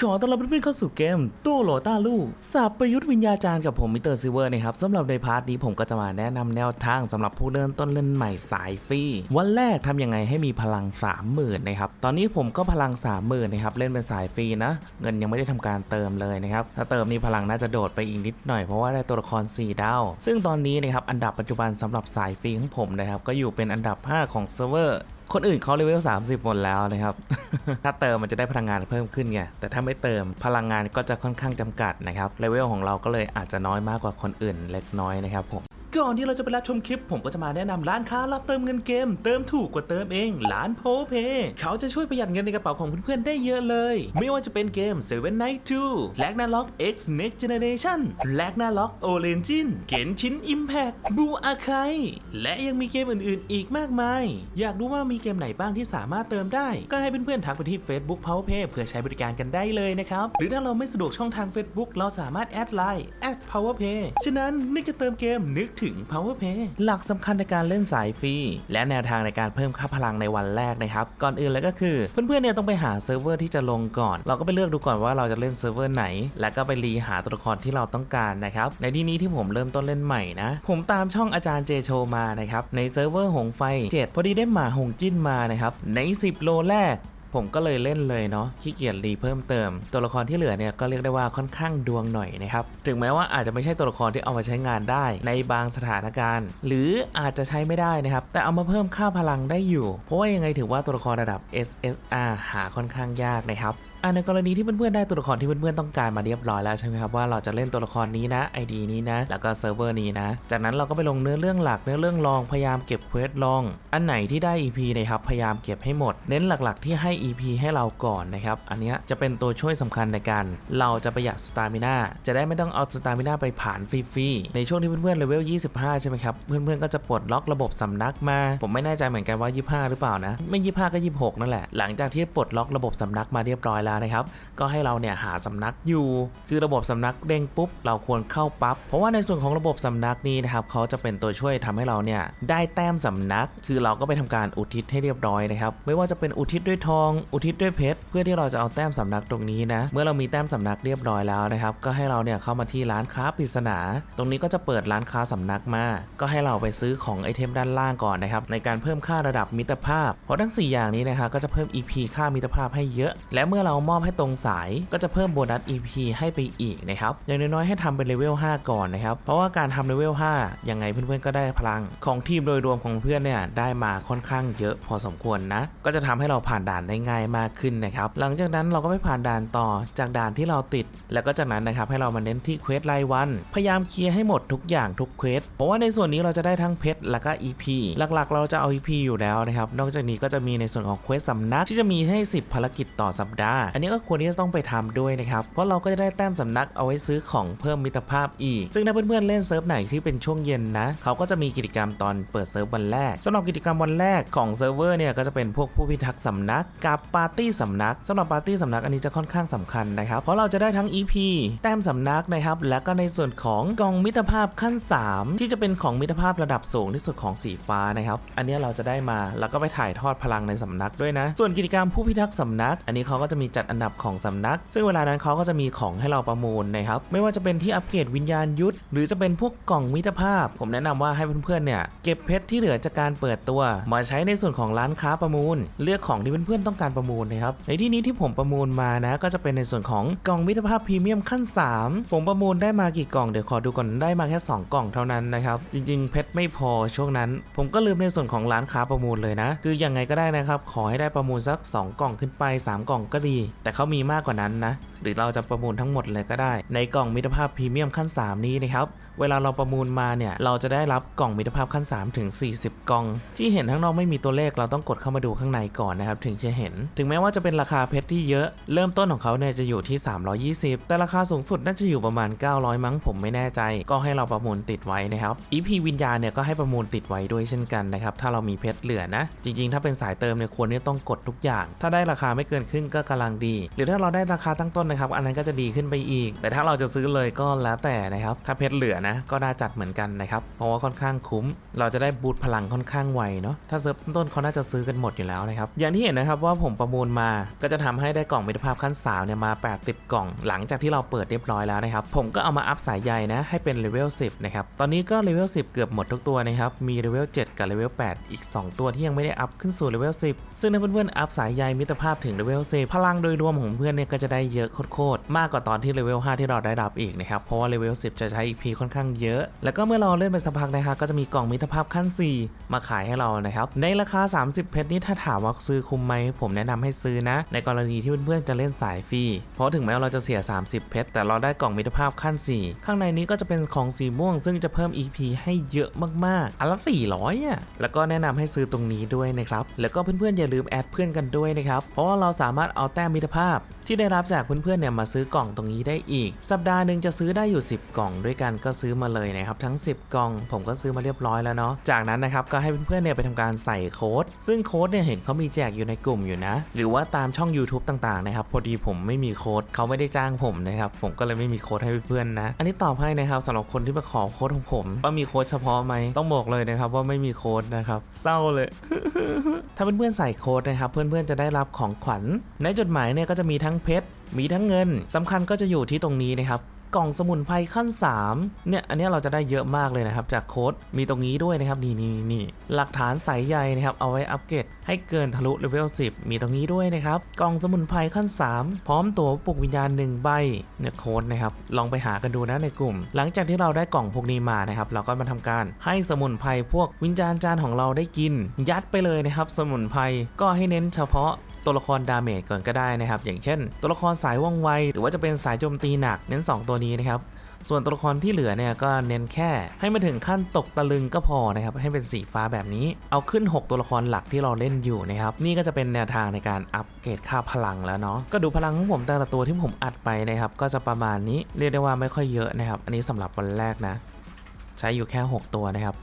ขอต้อนรับเพื่อนๆเข้าสู่เกมตู้โหลต้าลูกสับประยุทธ์วิญญาจารย์กับผมมิสเตอร์ซิเวอร์นะครับสำหรับในพาร์ทนี้ผมก็จะมาแนะนำแนวทางสำหรับผู้เริ่มต้นเล่นใหม่สายฟรีวันแรกทำยังไงให้มีพลัง 30,000นะครับตอนนี้ผมก็พลัง 30,000นะครับเล่นเป็นสายฟรีนะ เงินยังไม่ได้ทำการเติมเลยนะครับถ้าเติมนี่พลังน่าจะโดดไปอีกนิดหน่อยเพราะว่าได้ตัวละคร 4 ดาว ซึ่งตอนนี้นะครับอันดับปัจจุบันสำหรับสายฟรีของผมนะครับก็อยู่เป็นอันดับ 5 ของเซิร์ฟเวอร์ คนอื่นเขาเลเวล30 หมดแล้วนะครับ ถ้าเติมมันจะได้พลังงานเพิ่มขึ้นไง แต่ถ้าไม่เติมพลังงานก็จะค่อนข้างจำกัดนะครับ เลเวลของเราก็เลยอาจจะน้อยมากกว่าคนอื่นเล็กน้อยนะครับผม ก่อนที่เราจะไปรับชมคลิป ผมก็จะมาแนะนำร้านค้ารับเติมเงินเกม เติมถูกกว่าเติมเอง ร้านโพเพเขาจะช่วยประหยัดเงินในกระเป๋าของเพื่อนๆได้เยอะเลย ไม่ว่าจะเป็นเกม Seven Night 2 l a g n a r o k X Next Generation l a g n a r o k Origin เกนชิ้น Impact บูอาไคและยังมีเกมอื่นๆ อีกมากมาย อยากรู้ว่ามีเกมไหนบ้างที่สามารถเติมได้ ก็ให้เพื่อนๆทักไปที่ Facebook PowerPay เพื่อใช้บริการกันได้เลยนะครับ หรือถ้าเราไม่สะดวกช่องทาง Facebook เราสามารถแอดไลน์ @PowerPay ฉะนั้นนึกจะเติมเกมนึกถึง PowerPay หลักสำคัญในการเล่นสายฟรี และแนวทางในการเพิ่มค่าพลังในวันแรกนะครับ ก่อนอื่นเลยก็คือ เพื่อนๆเนี่ยต้องไปหาเซิร์ฟเวอร์ที่จะลงก่อน เราก็ไปเลือกดูก่อนว่าเราจะเล่นเซิร์ฟเวอร์ไหน แล้วก็ไปรีหาตัวละครที่เราต้องการนะครับ ในที่นี้ที่ผมเริ่มต้นเล่นใหม่นะ ผมตามช่องอาจารย์เจโชมานะครับ ในเซิร์ฟเวอร์หงไฟ 7 พอดีได้หมาหงจิ้นมานะครับ ใน 10 โลแรก ผมก็เลยเล่นเลยเนาะขี้เกียจรีเพิ่มเติม ตัวละครที่เหลือเนี่ยก็เรียกได้ว่าค่อนข้างดวงหน่อยนะครับถึงแม้ว่าอาจจะไม่ใช่ตัวละครที่เอามาใช้งานได้ในบางสถานการณ์ หรืออาจจะใช้ไม่ได้นะครับแต่เอามาเพิ่มค่าพลังได้อยู่ เพราะว่ายังไงถือว่าตัวละครระดับ SSR หาค่อนข้างยากนะครับอะในกรณีที่เพื่อนๆได้ตัวละครที่เพื่อนๆต้องการมาเรียบร้อยแล้วใช่ไหมครับว่าเราจะเล่นตัวละครนี้นะ ID นี้นะ แล้วก็เซิร์ฟเวอร์นี้นะ จากนั้นเราก็ไปลงเนื้อเรื่องหลักเนื้อเรื่องรองพยายามเก็บเควสลอง อันไหนที่ได้ EP นะครับพยายามเก็บให้หมด เน้นหลักๆที่ให้ EP ให้เราก่อนนะครับ อันนี้จะเป็นตัวช่วยสำคัญในการเราจะประหยัดสตามินาจะได้ไม่ต้องเอาสตามินาไปผ่านฟรีๆในช่วงที่เพื่อนๆเลเวล 25 ใช่ไหมครับ เพื่อนๆก็จะปลดล็อกระบบสำนักมา ผมไม่แน่ใจเหมือนกันว่า 25 หรือเปล่านะ ไม่ 25 ก็ 26 นั่นแหละ หลังจากที่ปลดล็อกระบบสำนักมาเรียบร้อยแล้วนะครับ ก็ให้เราเนี่ยหาสำนักอยู่ คือระบบสำนักเด้งปุ๊บเราควรเข้าปั๊บ เพราะว่าในส่วนของระบบสำนักนี้นะครับเขาจะเป็นตัวช่วยทำให้เราเนี่ยได้แต้มสำนัก คือเราก็ไปทำการอุทิศให้เรียบร้อยนะครับ ไม่ว่าจะเป็นอุทิศด้วยทองอุทิศด้วยเพชรเพื่อที่เราจะเอาแต้มสำนักตรงนี้นะ เมื่อเรามีแต้มสำนักเรียบร้อยแล้วนะครับ ก็ให้เราเนี่ยเข้ามาที่ร้านค้าปริศนา ตรงนี้ก็จะเปิดร้านค้าสำนักมา ก็ให้เราไปซื้อของไอเทมด้านล่างก่อนนะครับในการเพิ่มค่าระดับมิตรภาพ เพราะทั้ง 4 อย่างนี้นะครับก็จะเพิ่ม EP ค่ามิตรภาพให้เยอะ และเมื่อเรามอบให้ตรงสายก็จะเพิ่มโบนัส EP ให้ไปอีกนะครับอย่างน้อยๆให้ทำเป็นเลเวล5ก่อนนะครับเพราะว่าการทำเลเวล5ยังไงเพื่อนๆก็ได้พลัง ของทีมโดยรวมของเพื่อนเนี่ยได้มาค่อนข้างเยอะพอสมควรนะก็จะทำให้เราผ่านด่านได้ง่ายมากขึ้นนะครับ หลังจากนั้นเราก็ไปผ่านด่านต่อจากด่านที่เราติด แล้วก็จากนั้นนะครับให้เรามาเน้นที่เควสรายวัน พยายามเคลียร์ให้หมดทุกอย่างทุกเควส เพราะว่าในส่วนนี้เราจะได้ทั้งเพชรแล้วก็ EP หลักๆ เราจะเอา EP อยู่แล้วนะครับ นอกจากนี้ก็จะมีในส่วนของเควสสำนักที่จะมีให้ 10 ภารกิจต่อสัปดาห์ อันนี้ก็ควรที่จะต้องไปทำด้วยนะครับ เพราะเราก็จะได้แต้มสำนักเอาไว้ซื้อของเพิ่มมิตรภาพอีก ซึ่งถ้าเพื่อนๆเล่นเซิร์ฟไหนที่เป็นช่วงเย็นนะ เขาก็จะมีกิจกรรมตอนเปิดเซิร์ฟวันแรกสำหรับกิจกรรมวันแรกของเซิร์ฟเวอร์เนี่ยก็จะเป็นพวกผู้พิทักษ์สำนักกับปาร์ตี้สำนักสำหรับปาร์ตี้สำนักอันนี้จะค่อนข้างสำคัญนะครับ เพราะเราจะได้ทั้ง EP แต้มสำนักนะครับ แล้วก็ในส่วนของกล่องมิตรภาพขั้น 3 ที่จะเป็นของมิตรภาพระดับสูงที่สุดของสีฟ้านะครับ อันนี้เราจะได้มาแล้วก็ไปถ่ายทอดพลังในสำนักด้วยนะ ส่วนกิจกรรมผู้พิทักษ์สำนัก อันนี้เขาก็จะมีจัดอันดับของสำนัก ซึ่งเวลานั้นเขาก็จะมีของให้เราประมูลนะครับ ไม่ว่าจะเป็นที่อัปเกรดวิญญาณยุทธหรือจะเป็นพวกกล่องมิตรภาพ ผมแนะนำว่าให้เพื่อนๆเนี่ยเก็บเพชรที่เหลือจากการเปิดตัว มาใช้ในส่วนของร้านค้าประมูล เลือกของที่เพื่อนๆต้องการประมูลนะครับ ในที่นี้ที่ผมประมูลมานะ ก็จะเป็นในส่วนของกล่องมิตรภาพพรีเมียมขั้น 3 ผมประมูลได้มากี่กล่องเดี๋ยวขอดูก่อนได้มาแค่ 2 กล่องเท่านั้นนะครับ จริง ๆ เพชรไม่พอช่วงนั้น ผมก็ลืมในส่วนของร้านค้าประมูลเลยนะ คือยังไงก็ได้นะครับ ขอให้ได้ประมูลสัก 2 กล่องขึ้นไป 3 กล่องก็ดี แต่เขามีมากกว่านั้นนะ หรือเราจะประมูลทั้งหมดเลยก็ได้ ในกล่องมิตรภาพพรีเมียมขั้น 3 นี้นะครับเวลาเราประมูลมาเนี่ย เราจะได้รับกล่องมิตรภาพขั้น 3 ถึง 40 กล่อง ที่เห็นข้างนอกไม่มีตัวเลขเราต้องกดเข้ามาดูข้างในก่อนนะครับ ถึงจะเห็น ถึงแม้ว่าจะเป็นราคาเพชรที่เยอะ เริ่มต้นของเขาเนี่ยจะอยู่ที่ 320 แต่ราคาสูงสุดน่าจะอยู่ประมาณ 900 มั้งผมไม่แน่ใจ ก็ให้เราประมูลติดไว้นะครับ EP วิญญาณเนี่ยก็ให้ประมูลติดไว้ด้วยเช่นกันนะครับถ้าเรามีเพชรเหลือนะ จริงๆ ถ้าเป็นสายเติมเนี่ยควรที่ต้องกดทุกอย่าง ถ้าได้ราคาไม่เกินครึ่งก็กำลังดี หรือถ้าเราได้ราคาตั้งต้นนะครับอันนั้นก็จะดีขึ้นไปอีก แต่ถ้าเราจะซื้อเลยก็แล้วแต่นะครับถ้าเพชรเหลือนะก็น่าจัดเหมือนกันนะครับ เพราะว่าค่อนข้างคุ้ม เราจะได้บูตพลังค่อนข้างไวเนาะถ้าเซิร์ฟต้นเขาน่าจะซื้อกันหมดอยู่แล้วนะครับอย่างที่เห็นนะครับว่าผมประมูลมาก็จะทำให้ได้กล่องมิตรภาพขั้นสามเนี่ยมา 80 กล่อง หลังจากที่เราเปิดเรียบร้อยแล้วนะครับผมก็เอามาอัพสายใยนะให้เป็นเลเวล10นะครับตอนนี้ก็เลเวล10 เกือบหมดทุกตัวนะครับมีเลเวล7กับเลเวล8อีก 2 ตัวที่ยังไม่ได้อัพขึ้นสู่เลเวล10 ซึ่งถ้าเพื่อนๆอัพสายใยมิตรภาพถึงเลเวล10พลังโดยรวมของเพื่อนเนี่ยก็จะได้เยอะโคตรๆมากกว่าตอนที่เลเวล5ที่เราได้รับอีกนะครับเพราะว่าเลเวล10 จะใช้ EP ค่อนข้างเยอะ แล้วก็เมื่อเราเล่นไปสักพักนะครับก็จะมีกล่องมิตรภาพขั้น 4 มาขายให้เรานะครับ ในราคา 30 เพชรนี้ถ้าถามว่าซื้อคุ้มไหมผมแนะนำให้ซื้อนะ ในกรณีที่เพื่อนๆจะเล่นสายฟรีเพราะถึงแม้ว่าเราจะเสีย 30 เพชรแต่เราได้กล่องมิตรภาพขั้น 4 ข้างในนี้ก็จะเป็นของสีม่วง ซึ่งจะเพิ่ม EP ให้เยอะมากๆอันละ400อะแล้วก็แนะนำให้ซื้อตรงนี้ด้วยนะครับแล้วก็เพื่อนๆอย่าลืมแอดเพื่อนกันด้วยนะครับเพราะว่าเราสามารถเอาแต้มมิตรภาพ ที่ได้รับจากเพื่อนๆเนี่ยมาซื้อกล่องตรงนี้ได้อีก สัปดาห์หนึ่งจะซื้อได้อยู่ 10 กล่องด้วยกันก็ซื้อื้อมาเลยนะครับทั้ง 10 กล่อง ผมก็ซื้อมาเรียบร้อยแล้วเนาะจากนั้นนะครับก็ให้เพื่อนๆเนี่ยไปทำการใส่โค้ด ซึ่งโค้ดเนี่ยเห็นเขามีแจกอยู่ในกลุ่มอยู่นะ หรือว่าตามช่อง YouTube ต่างๆนะครับพอดีผมไม่มีโค้ดเขาไม่ได้จ้างผมนะครับผมก็เลยไม่มีโค้ดให้เพื่อนๆนะ อันนี้ตอบให้นะครับสำหรับคนที่มาขอโค้ดของผมว่ามีโค้ดเฉพาะไหมต้องบอกเลยนะครับว่าไม่มีโค้ดนะครับเศร้าเลย ถ้าเพื่อนๆใส่โค้ดนะครับเพื่อนๆจะได้รับของขวัญ ในจดหมายเนี่ยก็จะมีทั้งเพชรมีทั้งเงินสำคัญก็จะอยู่ที่ตรงนี้นะครับ กล่องสมุนไพรขั้น 3 เนี่ย อันนี้เราจะได้เยอะมากเลยนะครับ จากโค้ดมีตรงนี้ด้วยนะครับ นี่นี่นี่หลักฐานสายใยนะครับ เอาไว้อัปเกรดให้เกินทะลุเลเวล10 มีตรงนี้ด้วยนะครับ กล่องสมุนไพรขั้น 3 พร้อมตัวปลุกวิญญาณ1ใบเนี่ยโค้ดนะครับ ลองไปหากันดูนะในกลุ่ม หลังจากที่เราได้กล่องพวกนี้มานะครับ เราก็มาทำการให้สมุนไพรพวกวิญญาณจานของเราได้กิน ยัดไปเลยนะครับ สมุนไพรก็ให้เน้นเฉพาะ ตัวละครดาเมจก่อนก็ได้นะครับ อย่างเช่น ตัวละครสายว่องไว หรือว่าจะเป็นสายโจมตีหนักเน้น 2 ตัวนี้นะครับส่วนตัวละครที่เหลือเนี่ยก็เน้นแค่ให้มาถึงขั้นตกตะลึงก็พอนะครับให้เป็นสีฟ้าแบบนี้ เอาขึ้น 6 ตัวละครหลักที่เราเล่นอยู่นะครับนี่ก็จะเป็นแนวทางในการอัปเกรดค่าพลังแล้วเนาะก็ดูพลังของผมแต่ละตัวที่ผมอัดไปนะครับก็จะประมาณนี้เรียกได้ว่าไม่ค่อยเยอะนะครับ อันนี้สำหรับวันแรกนะ ใช้อยู่แค่ 6 ตัวนะครับ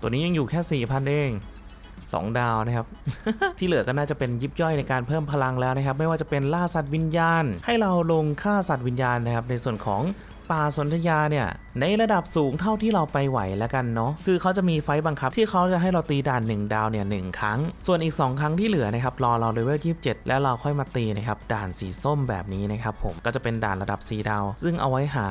ตัวนี้ยังอยู่แค่4,000เอง 2 ดาวนะครับ ที่เหลือก็น่าจะเป็นยิบย่อยในการเพิ่มพลังแล้วนะครับ ไม่ว่าจะเป็นล่าสัตว์วิญญาณ ให้เราลงฆ่าสัตว์วิญญาณนะครับ ในส่วนของป่าสนธยาเนี่ยในระดับสูงเท่าที่เราไปไหวแล้วกันเนาะคือเขาจะมีไฟต์บังคับที่เขาจะให้เราตีด่าน 1 ดาวเนี่ยหนึ่งครั้ง ส่วนอีก 2 ครั้งที่เหลือนะครับรอเราเลเวล27 แล้วเราค่อยมาตีนะครับด่านสีส้มแบบนี้นะครับผมก็จะเป็นด่านระดับ 4 ดาว ซึ่งเอาไว้หา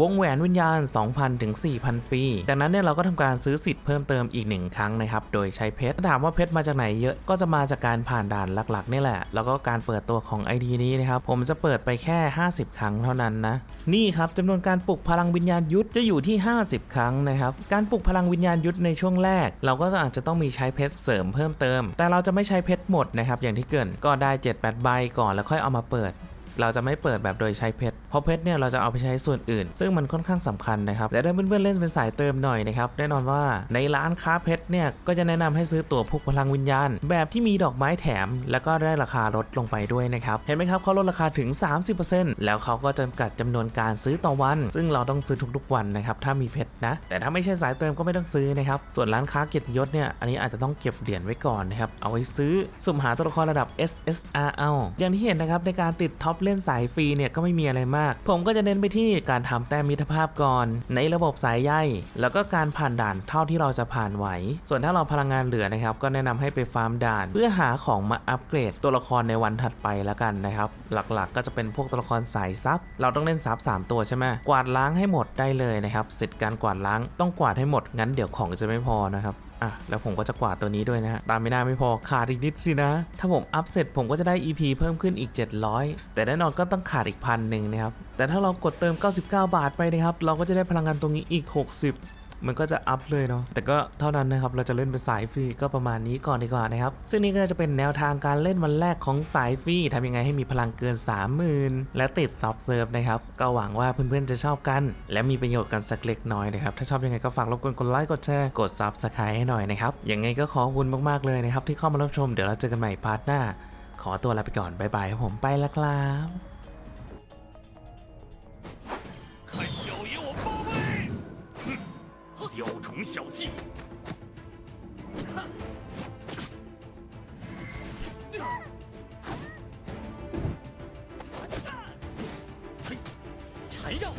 วงแหวนวิญญาณ 2,000 ถึง 4,000 ปีดังนั้นเนี่ยเราก็ทำการซื้อสิทธิ์เพิ่มเติมอีก 1 ครั้งนะครับ โดยใช้เพชรถ้าถามว่าเพชรมาจากไหนเยอะ ก็จะมาจากการผ่านด่านหลักๆนี่แหละ แล้วก็การเปิดตัวของ ID นี้นะครับ ผมจะเปิดไปแค่ 50 ครั้งเท่านั้นนะ นี่ครับจำนวนการปลุกพลังวิญญาณยุทธจะอยู่ที่ 50 ครั้งนะครับ การปลุกพลังวิญญาณยุทธในช่วงแรก เราก็อาจจะต้องมีใช้เพชรเสริมเพิ่มเติม แต่เราจะไม่ใช้เพชรหมดนะครับ อย่างที่เกินก็ได้ 7-8 ใบก่อนแล้วค่อยเอามาเปิด เราจะไม่เปิดแบบโดยใช้เพชรเพราะเพชรเนี่ยเราจะเอาไปใช้ส่วนอื่น ซึ่งมันค่อนข้างสำคัญนะครับและถ้าเพื่อนๆเล่นเป็นสายเติมหน่อยนะครับแน่นอนว่าในร้านค้าเพชรเนี่ยก็จะแนะนำให้ซื้อตั๋วพุกพลังวิญญาณ แบบที่มีดอกไม้แถม แล้วก็ได้ราคาลดลงไปด้วยนะครับเห็นไหมครับเขาลดราคาถึง 30%แล้วเขาก็จำกัดจำนวนการซื้อต่อวัน ซึ่งเราต้องซื้อทุกๆวันนะครับถ้ามีเพชรนะ แต่ถ้าไม่ใช่สายเติมก็ไม่ต้องซื้อนะครับส่วนร้านค้าเกียรติยศเนี่ยอันนี้อาจจะต้องเก็บเหรียญไว้ก่อนนะครับเอาไว้ซื้อสุ่มหาตัวละครระดับ SSR เอาอย่างที่เห็นนะครับในการติดท็อปเล่นสายฟรีเนี่ยก็ไม่มีอะไรมาก ผมก็จะเน้นไปที่การทำแต้มมิตรภาพก่อน ในระบบสายใยแล้วก็การผ่านด่านเท่าที่เราจะผ่านไหว ส่วนถ้าเราพลังงานเหลือนะครับ ก็แนะนำให้ไปฟาร์มด่าน เพื่อหาของมาอัปเกรดตัวละครในวันถัดไปแล้วกันนะครับ หลักๆ ก็จะเป็นพวกตัวละครสายซับเราต้องเล่นซับ3ตัวใช่ไหมกวาดล้างให้หมดได้เลยนะครับสิทธิ์การกวาดล้างต้องกวาดให้หมดงั้นเดี๋ยวของจะไม่พอนะครับ อะแล้วผมก็จะกวาดตัวนี้ด้วยนะฮะตามไม่ได้ไม่พอขาดอีกนิดสินะ ถ้าผมอัพเสร็จผมก็จะได้ EP เพิ่มขึ้นอีก 700 แต่แน่นอนก็ต้องขาดอีกพันหนึ่งนะครับแต่ถ้าเรากดเติม 99 บาทไปนะครับเราก็จะได้พลังงานตรงนี้อีก 60 มันก็จะอัพเลยเนาะแต่ก็เท่านั้นนะครับเราจะเล่นเป็นสายฟรีก็ประมาณนี้ก่อนดีกว่านะครับซึ่งนี่ก็จะเป็นแนวทางการเล่นวันแรกของสายฟรีทำยังไงให้มีพลังเกิน 30,000 และติดซับเซิร์ฟนะครับก็หวังว่าเพื่อนๆจะชอบกัน และมีประโยชน์กันสักเล็กน้อยนะครับถ้าชอบยังไงก็ฝากรบกวนกดไลค์กดแชร์กดซับสไครต์ให้หน่อยนะครับยังไงก็ขอบคุณมากๆเลยนะครับที่เข้ามารับชมเดี๋ยวเราเจอกันใหม่พาร์ทหน้า ขอตัวลาไปก่อนบ๊ายบายครับผมไปแล้วครับ 小技缠绕